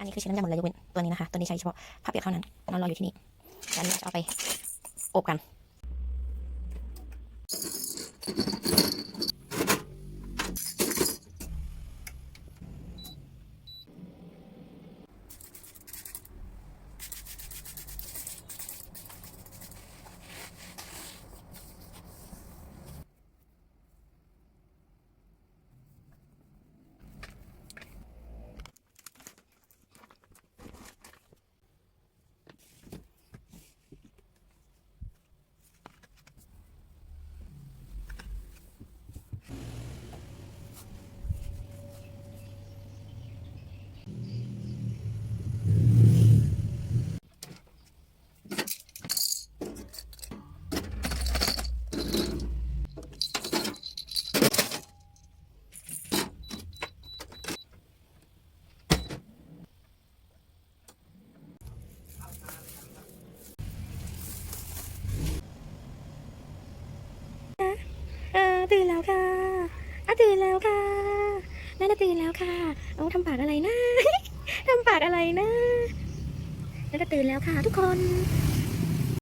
อันนี้คือใช้น้ำยาหมดเลยยกเว้นตัวนี้นะคะ ตัวนี้ใช้เฉพาะผ้าเปียกเท่านั้นนอนรออยู่ที่นี่แล้วอันนี้เราจะเอาไปอบกัน เออตื่นแล้วค่ะ อะตื่นแล้วค่ะน่าจะตื่นแล้วค่ะเอาทำปากอะไรนะ ทำปากอะไรนะน่าจะตื่นแล้วค่ะทุกคน